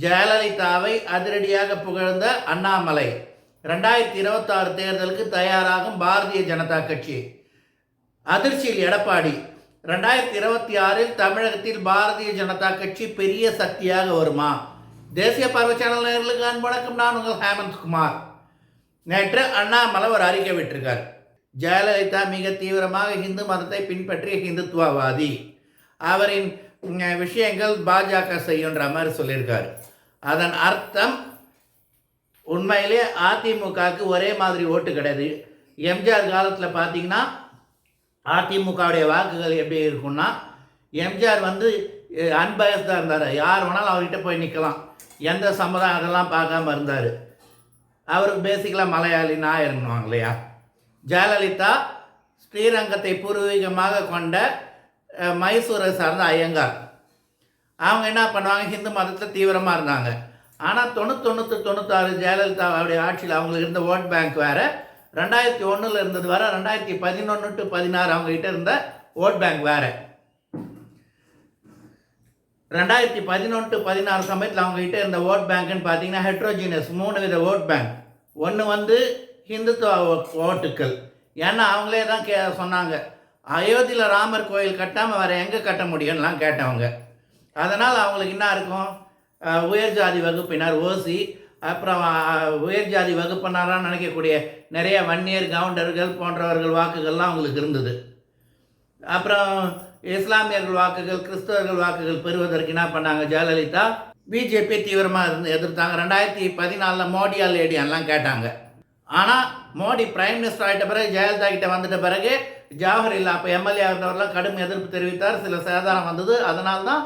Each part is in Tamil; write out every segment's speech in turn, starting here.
ஜெயலலிதாவை அதிரடியாக புகழ்ந்த அண்ணாமலை. ரெண்டாயிரத்தி இருபத்தாறு தேர்தலுக்கு தயாராகும் பாரதிய ஜனதா கட்சி. அதிர்ச்சியில் எடப்பாடி. ரெண்டாயிரத்தி இருபத்தி ஆறில் தமிழகத்தில் பாரதிய ஜனதா கட்சி பெரிய சக்தியாக வருமா? தேசிய பார்வை சேனல் நேர்களுக்கு அன்பு நான் உங்கள் ஹேமந்த் குமார். நேற்று அண்ணாமலை ஒரு அறிக்கை விட்டிருக்கார். ஜெயலலிதா மிக தீவிரமாக இந்து மதத்தை பின்பற்றிய ஹிந்துத்துவவாதி அவரின் விஷயங்கள் பாஜக செய்யுன்ற மாதிரி சொல்லியிருக்காரு. அதன் அர்த்தம் உண்மையிலே அதிமுகவுக்கு ஒரே மாதிரி ஓட்டு கிடையாது. எம்ஜிஆர் காலத்தில் பார்த்தீங்கன்னா அதிமுகவுடைய வாக்குகள் எப்படி இருக்கும்னா எம்ஜிஆர் வந்து அன்பயஸ்டாக இருந்தார். யார் வேணாலும் அவர்கிட்ட போய் நிற்கலாம் எந்த சம்மதம் அதெல்லாம் பார்க்காம இருந்தார். அவருக்கு பேசிக்கலாக மலையாளி நாயர்னுவாங்க இல்லையா? ஜெயலலிதா ஸ்ரீரங்கத்தை பூர்வீகமாக கொண்ட மைசூரை சார்ந்த ஐயங்கார். அவங்க என்ன பண்ணுவாங்க? ஹிந்து மதத்தில் தீவிரமாக இருந்தாங்க. ஆனால் தொண்ணூத்தொண்ணூற்று தொண்ணூத்தாறு ஜெயலலிதா அவருடைய ஆட்சியில் அவங்களுக்கு இருந்த ஓட் பேங்க் வேறு ரெண்டாயிரத்தி ஒன்றில் இருந்தது வர ரெண்டாயிரத்தி பதினொன்று டு பதினாறு அவங்ககிட்ட இருந்த ஓட் பேங்க் வேறு. ரெண்டாயிரத்தி பதினொன்று பதினாறு சமயத்தில் அவங்ககிட்ட இருந்த ஓட் பேங்க்னு பார்த்தீங்கன்னா ஹெட்ரோஜினியஸ் மூணு வித ஓட் பேங்க் ஒன்று வந்து ஹிந்துத்துவ ஓட்டுக்கள். ஏன்னா அவங்களே தான் கே சொன்னாங்க அயோத்தியில் ராமர் கோயில் கட்டாமல் வேறு எங்கே கட்ட முடியும்லாம் கேட்டவங்க. அதனால் அவங்களுக்கு என்ன இருக்கும்? உயர் ஜாதி வகுப்பினர் ஓசி. அப்புறம் உயர் ஜாதி வகுப்பினராக நினைக்கக்கூடிய நிறைய வன்னியர் கவுண்டர்கள் போன்றவர்கள் வாக்குகள்லாம் அவங்களுக்கு இருந்தது. அப்புறம் இஸ்லாமியர்கள் வாக்குகள் கிறிஸ்தவர்கள் வாக்குகள் பெறுவதற்கு என்ன பண்ணாங்க? ஜெயலலிதா பிஜேபி தீவிரமாக இருந்து எதிர்த்தாங்க. ரெண்டாயிரத்தி பதினாலில் மோடியா லேடியெல்லாம் கேட்டாங்க. ஆனால் மோடி பிரைம் மினிஸ்டர் ஆகிட்ட பிறகு ஜெயலலிதா கிட்ட வந்துட்ட பிறகு ஜவஹர் அப்போ எம்எல்ஏ இருந்தவரெல்லாம் கடும் எதிர்ப்பு தெரிவித்தார். சில சேதாரம் வந்தது. அதனால்தான்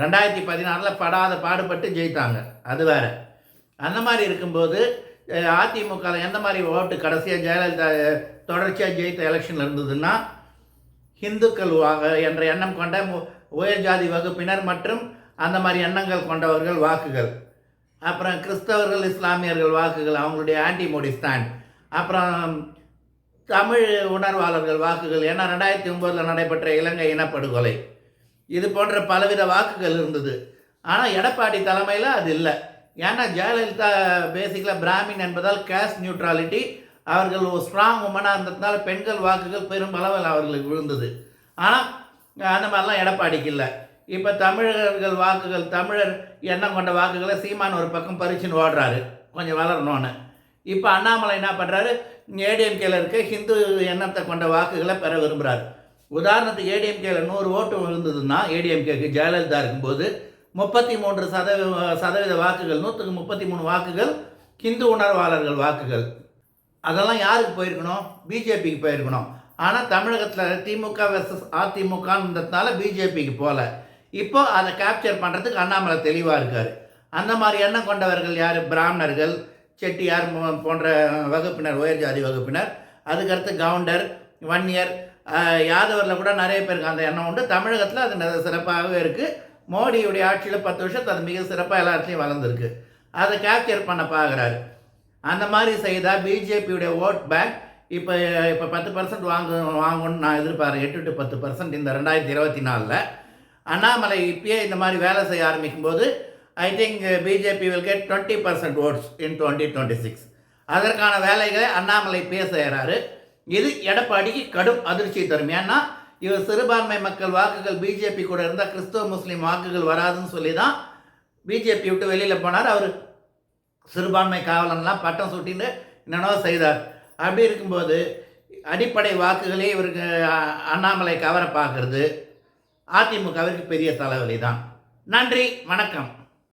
ரெண்டாயிரத்தி பதினாறில் படாத பாடுபட்டு ஜெயித்தாங்க. அது வேறு. அந்த மாதிரி இருக்கும்போது அதிமுக எந்த மாதிரி ஓட்டு கடைசியாக ஜெயலலிதா தொடர்ச்சியாக ஜெயித்த எலெக்ஷன் இருந்ததுன்னா ஹிந்துக்கள் வாங்க என்ற எண்ணம் கொண்ட உயர் ஜாதி வகுப்பினர் மற்றும் அந்த மாதிரி எண்ணங்கள் கொண்டவர்கள் வாக்குகள். அப்புறம் கிறிஸ்தவர்கள் இஸ்லாமியர்கள் வாக்குகள் அவங்களுடைய ஆன்டி மோடி ஸ்டாண்ட் அப்புறம் தமிழ் உணர்வாளர்கள் வாக்குகள். ஏன்னா ரெண்டாயிரத்தி ஒம்போதில் நடைபெற்ற இலங்கை இனப்படுகொலை. இது போன்ற பலவித வாக்குகள் இருந்தது. ஆனால் எடப்பாடி தலைமையில் அது இல்லை. ஏன்னா ஜெயலலிதா பேசிக்கலாக பிராமின் என்பதால் கேஸ்ட் நியூட்ராலிட்டி அவர்கள் ஒரு ஸ்ட்ராங் உமனாக இருந்ததுனால பெண்கள் வாக்குகள் பெரும்பளவில் அவர்களுக்கு விழுந்தது. ஆனால் அந்த மாதிரிலாம் எடப்பாடிக்கு இல்லை. இப்போ தமிழர்கள் வாக்குகள் தமிழர் எண்ணம் கொண்ட வாக்குகளை சீமான் ஒரு பக்கம் பறிச்சுன்னு ஓடுறாரு கொஞ்சம் வளரணும்னு. இப்போ அண்ணாமலை என்ன பண்ணுறாரு ஏடிஎம்கேல இருக்க ஹிந்து எண்ணத்தை கொண்ட வாக்குகளை பெற விரும்புகிறாரு உதாரணத்துக்கு ஏடிஎம்கேல நூறு ஓட்டு விழுந்ததுன்னா ஏடிஎம்கேக்கு ஜெயலலிதா இருக்கும்போது முப்பத்தி மூன்று சதவீத சதவீத வாக்குகள் நூற்றுக்கு முப்பத்தி மூணு வாக்குகள் ஹிந்து உணர்வாளர்கள் வாக்குகள். அதெல்லாம் யாருக்கு போயிருக்கணும்? பிஜேபிக்கு போயிருக்கணும். ஆனால் தமிழகத்தில் திமுக வெர்சஸ் அதிமுகன்றதுனால பிஜேபிக்கு போகல இப்போ அதை கேப்சர் பண்ணுறதுக்கு அண்ணாமலை தெளிவாக இருக்கார். அந்த மாதிரி எண்ணம் கொண்டவர்கள் யார்? பிராமணர்கள் செட்டியார் போன்ற வகுப்பினர் உயர் ஜாதி வகுப்பினர். அதுக்கடுத்து கவுண்டர் வன்னியர் யாதவரில் கூட நிறைய பேருக்கு அந்த எண்ணம் உண்டு. தமிழகத்தில் அது சிறப்பாகவே இருக்குது மோடியுடைய ஆட்சியில் பத்து வருஷத்து அது மிக சிறப்பாக எல்லா இடத்துலையும் வளர்ந்துருக்கு. அதை கேப்சர் பண்ண பார்க்குறாரு அந்த மாதிரி செய்தால் பிஜேபியுடைய ஓட் பேங்க் இப்போ இப்போ பத்து பர்சன்ட் வாங்கு வாங்கணும்னு நான் எதிர்பார்க்குறேன். எட்டு டு பத்து பர்சன்ட் இந்த ரெண்டாயிரத்தி இருபத்தி நாலில். அண்ணாமலை இப்பயே இந்த மாதிரி வேலை செய்ய ஆரம்பிக்கும் போது I think BJP will get twenty percent votes in twenty twenty six அதற்கான வேலைகளை அண்ணாமலை இப்பயே செய்கிறாரு இது எடப்பாடிக்கு கடும் அதிர்ச்சி தரும். ஏன்னா இவர் சிறுபான்மை மக்கள் வாக்குகள் பிஜேபி கூட இருந்தால் கிறிஸ்தவ முஸ்லீம் வாக்குகள் வராதுன்னு சொல்லி தான் பிஜேபி விட்டு வெளியில் போனார். அவர் சிறுபான்மை காவலன்லாம் பட்டம் சுட்டின்னு என்னென்னோ செய்தார். அப்படி இருக்கும்போது அடிப்படை வாக்குகளே இவருக்கு அண்ணாமலை கவர பார்க்கறது அதிமுகவிற்கு பெரிய தலைவலி தான் நன்றி வணக்கம்.